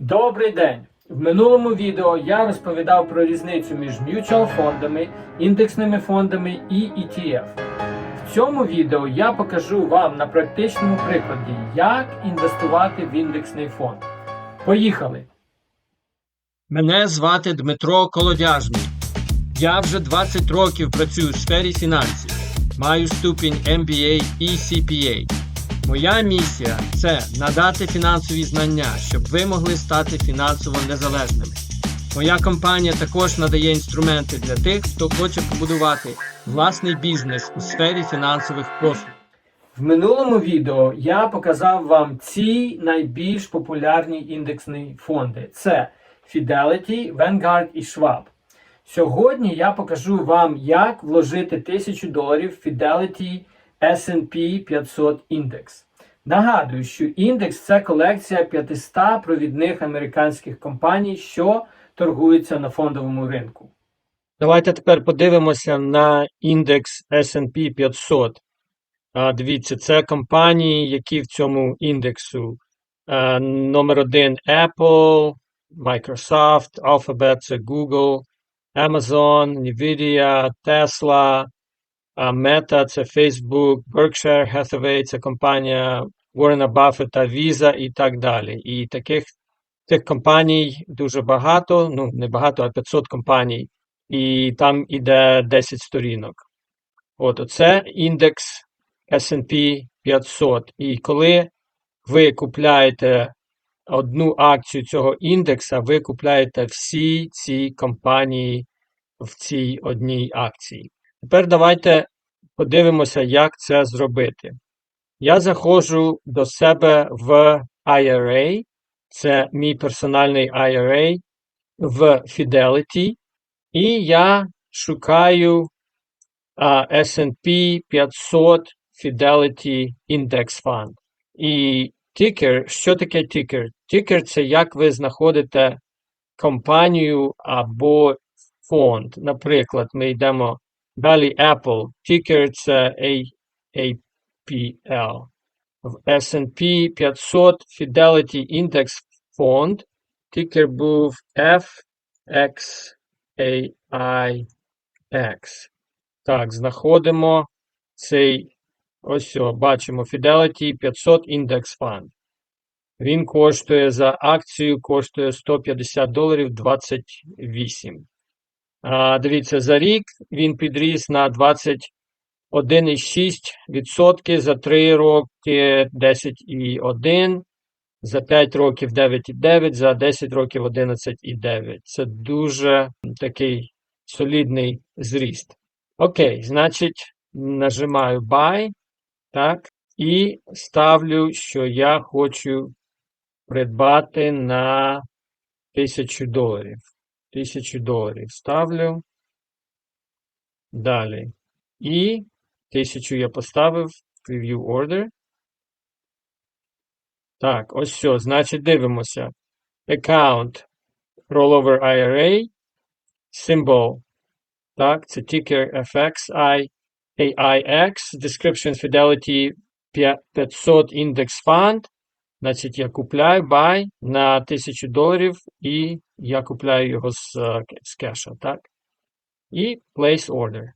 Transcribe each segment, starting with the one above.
Добрий день! В минулому відео я розповідав про різницю між mutual фондами, індексними фондами і ETF. В цьому відео я покажу вам на практичному прикладі, як інвестувати в індексний фонд. Поїхали! Мене звати Дмитро Колодяжний. Я вже 20 років працюю в сфері фінансів. Маю ступінь MBA і CPA. Моя місія це надати фінансові знання, щоб ви могли стати фінансово незалежними. Моя компанія також надає інструменти для тих, хто хоче побудувати власний бізнес у сфері фінансових послуг. В минулому відео я показав вам ці найбільш популярні індексні фонди: це Fidelity, Vanguard і Schwab. Сьогодні я покажу вам, як вложити 1000 доларів в Fidelity S&P 500 індекс. Нагадую, що індекс це колекція 500 провідних американських компаній, що торгуються на фондовому ринку. Давайте тепер подивимося на індекс S&P 500. А, Дивіться, це компанії, які в цьому індексу. Номер один Apple, Microsoft, Alphabet, це Google, Amazon, Nvidia, Tesla, Meta це Facebook, Berkshire Hathaway це компанія Уоррена Баффета, Visa і так далі. І таких тих компаній дуже багато, ну не багато, а 500 компаній, і там іде 10 сторінок. От оце індекс S&P 500. І коли ви купляєте одну акцію цього індекса, ви купляєте всі ці компанії в цій одній акції. Тепер давайте подивимося, як це зробити. Я заходжу до себе в IRA, це мій персональний IRA в Fidelity, і я шукаю а, S&P 500 Fidelity Index Fund. І тікер, що таке тікер? Тікер це як ви знаходите компанію або фонд. Наприклад, ми йдемо далі Apple. Тікер це A, APL. В S&P 500 Fidelity Index Fund тікер був FXAIX. Так, знаходимо цей ось о, бачимо Fidelity 500 Index Fund. Він коштує за акцію, коштує 150 доларів 28. Дивіться, за рік він підріс на 21,6%, за 3 роки 10,1%, за 5 років 9,9%, за 10 років 11,9%. Це дуже такий солідний зріст. Окей, значить, нажимаю Buy, так, і ставлю, що я хочу придбати на 1000 доларів. 1000 доларів ставлю. Далі. І 1000 я поставив Preview Order. Так, ось все. Значить, дивимося. Account Rollover IRA. Symbol. Так, це ticker FXI AIX. Description Fidelity 500 Index Fund. Значить, я купляю buy на 1000 доларів і я купляю його з, е, з кеша, так? І place order.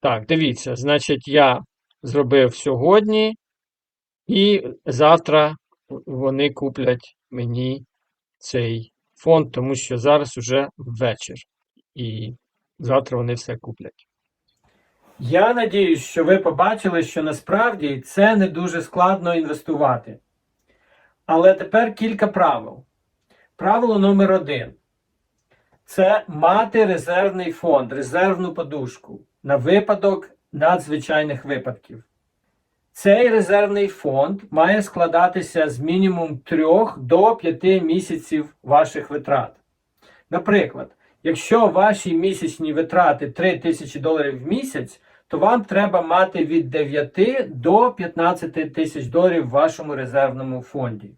Так, дивіться, значить, я зробив сьогодні, і завтра вони куплять мені цей фонд, тому що зараз уже вечір. І завтра вони все куплять. Я надіюсь, що ви побачили, що насправді це не дуже складно інвестувати. Але тепер кілька правил. Правило номер один це мати резервний фонд, резервну подушку на випадок надзвичайних випадків. Цей резервний фонд має складатися з мінімум 3 до 5 місяців ваших витрат. Наприклад, якщо ваші місячні витрати 3 тисячі доларів в місяць, то вам треба мати від 9 до 15 тисяч доларів в вашому резервному фонді.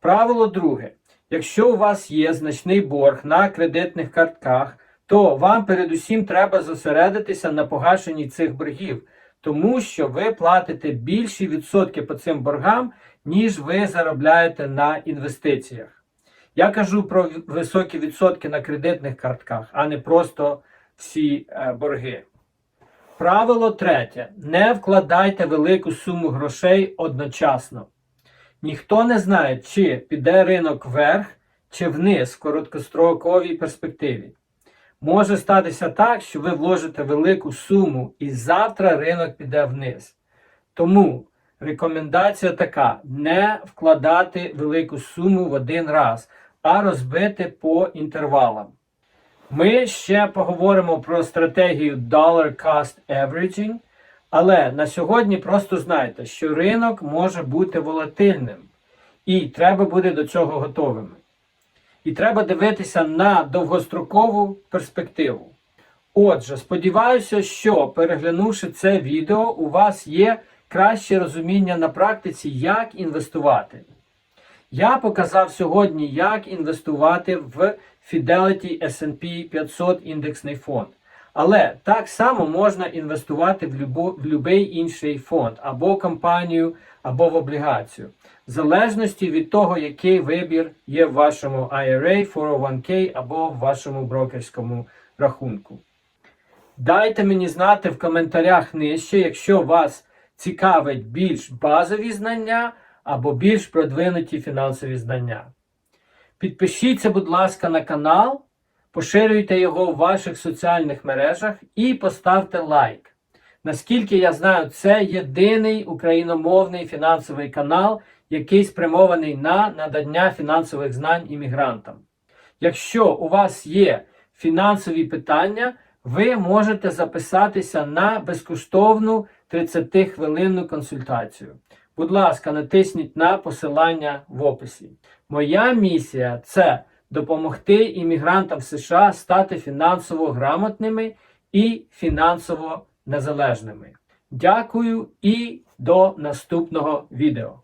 Правило друге. Якщо у вас є значний борг на кредитних картках, то вам передусім треба зосередитися на погашенні цих боргів, тому що ви платите більші відсотки по цим боргам, ніж ви заробляєте на інвестиціях. Я кажу про високі відсотки на кредитних картках, а не просто всі е, борги. Правило третє: не вкладайте велику суму грошей одночасно. Ніхто не знає, чи піде ринок вверх чи вниз в короткостроковій перспективі. Може статися так, що ви вложите велику суму і завтра ринок піде вниз. Тому рекомендація така: не вкладати велику суму в один раз, а розбити по інтервалам. Ми ще поговоримо про стратегію Dollar Cost Averaging, але на сьогодні просто знайте, що ринок може бути волатильним, і треба бути до цього готовими. І треба дивитися на довгострокову перспективу. Отже, сподіваюся, що переглянувши це відео, у вас є краще розуміння на практиці, як інвестувати. Я показав сьогодні, як інвестувати в Fidelity S&P 500 індексний фонд. Але так само можна інвестувати в, будь-який інший фонд, або компанію, або в облігацію. В залежності від того, який вибір є в вашому IRA, 401k або в вашому брокерському рахунку. Дайте мені знати в коментарях нижче, якщо вас цікавить більш базові знання або більш продвинуті фінансові знання. Підпишіться, будь ласка, на канал, поширюйте його в ваших соціальних мережах і поставте лайк. Наскільки я знаю, це єдиний україномовний фінансовий канал, який спрямований на надання фінансових знань іммігрантам. Якщо у вас є фінансові питання, ви можете записатися на безкоштовну 30-хвилинну консультацію. Будь ласка, натисніть на посилання в описі. Моя місія це допомогти іммігрантам США стати фінансово грамотними і фінансово незалежними. Дякую і до наступного відео.